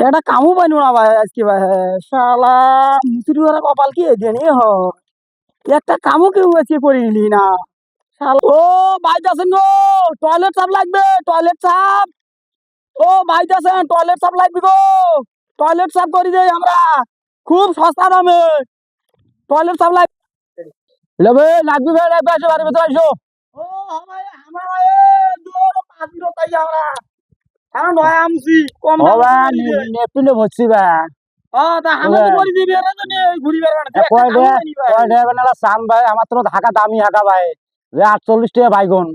এটা কামও পাইনো না ভাই আজকে ভাই শালা মুসুরি ওরা কপাল কি জানি হ? একটা কামও কেউ আজকে করিনি না। শালা, ও বাইতে আছেন গো, টয়লেট সাপ লাগবে, টয়লেট সাপ ও বাইতে আছেন টয়লেট সাপ লাগবে গো। টয়লেট সাপ করি দেই আমরা, খুব সস্তা দামে। টয়লেট সাপ লাগবে লবে লাগবে ভাই লাগবে, আসো, বাড়ির ভিতরে আসো। ও, আমার আমার এ দূর পাঁচ মিনিট তাই আমরা কারণ নয় আমছি কম দামে ভাই। নেপিলে ভরছি ভাই ও তা ওরা- করি দিবি তো ঘুরি কয় দে কয় দে বেলা সান ভাই আমার তো হাঁকা দামি হাঁকা ভাই। যে আটচল্লিশ টাকা বাইগন।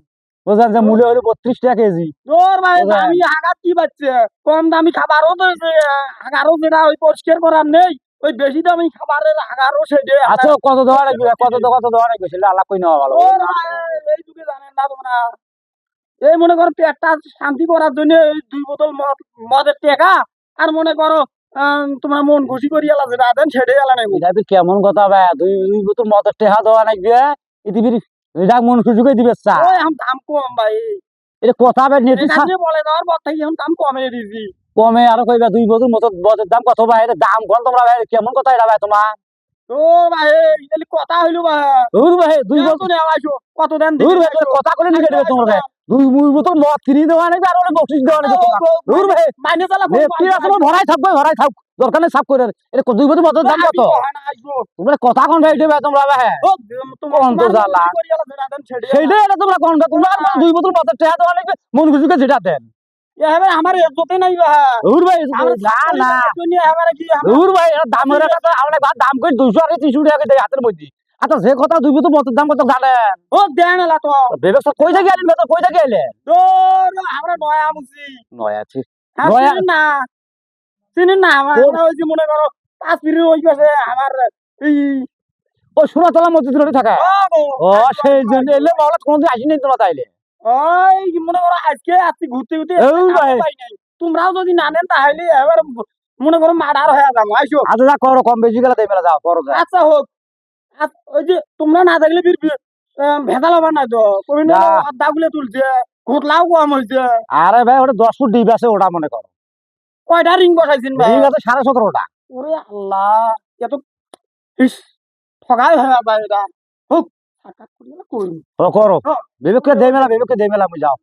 বুঝলেন যে মূল্য হলো বত্রিশ টাকা কেজি। তোর ভাই দামি কি পাচ্ছে কম দামি খাবারও তো যে হাগারও যেটা ওই পরিষ্কার করার নেই ওই বেশি দামি খাবারের হাগারও সেটা আচ্ছা কত দেওয়া লাগবে? কত কত দেওয়া লাগবে? সেটা আলাপ করে নেওয়া ভালো। ভাই এই যুগে জানেন না তোমরা। এই মনে করো পেটটা শান্তি করার জন্য এই দুই বোতল মদ মদের টেকা আর মনে করো তোমরা মন খুশি করি এলা যেটা দেন সেটাই এলা নেই। এটা কেমন কথা ভাই দুই দুই বোতল মদের টেহা দেওয়া লাগবে পৃথিবীর এটা মন খুশি করে দিবে চা? এখন দাম কম ভাই। এটা কথা ভাই নেটি বলে দেওয়ার পর থেকে এখন দাম কমে দিয়েছি কমে আরও কইবা দুই বোতল মতো মদের দাম কত ভাই এটা দাম কোন তোমরা ভাই কেমন কথা এটা ভাই তোমার? ও ভাই কথা হইল ভাই দূর ভাই দুই বোতল কত দেন দূর ভাই কথা করে নিয়ে দেবে তোমরা ভাই দুই দুই বোতল মদ কিনে দেওয়া লাগবে আর বকশিস দেওয়া লাগবে দূর ভাই মাইনে চালা নেটি আসলে ভরাই থাকবে ভরাই থাক দরকার নেই সাফ করে দুই বোতল মদের দাম কত? তোমরা কথা কোন ভাই দেবে তোমরা ভাই কোন তো জ্বালা। সেইটাই এটা তোমরা কোন তোমরা দুই বোতল মদের টেহা দেওয়া লাগবে মন খুশি করে যেটা দেন। আমার নাই ভাই ভাই দাম করে দুইশো আর তিনশো টাকা দেয় হাতের মধ্যে। আচ্ছা যে কথা দুই বোতল মদের দাম কত জানেন? ও দেন এলা তো। ব্যবসা কই থেকে আনেন বেতন কই থেকে এলে? তোর আমরা নয়া মুছি নয় হ্যাঁ, নয়া- না। চিনেন না আমার ওই যে মনে করো পাঁচ মিনিট ওই পাশে আমার এই সুরাতলা মসজিদ রোডে থাকে? ও সেই জন্য এলে মহলত কোনদিন আসিনি তোমরা তাইলে? ওই মনে করো আজকে আজকে ঘুরতে ঘুরতে। তোমরাও যদি না নেন তাহলে এবার মনে করো মার্ডার হয়ে যাব আইসো। আচ্ছা যা করো কম বেশি গেলে দেবে যাও করো আচ্ছা হোক। আচ্ছা, ওই যে তোমরা না থাকলে ভেজাল হবার নাই তো। কবিন না। আড্ডাগুলো তুলছে ঘুটলাও কম হয়েছে আরে ভাই ওটা দশ ফুট ডিপ আছে ওটা মনে করো। কয়টা রিং বসাইছেন ভাই? ঠিক আছে সাড়ে সতেরোটা। ওরে আল্লাহ এত ইস ঠগাই হয় ভাই এটা। হোক করি। না। বিবেককে দেই মেলা বিবেককে দেই মেলা আমি যাও।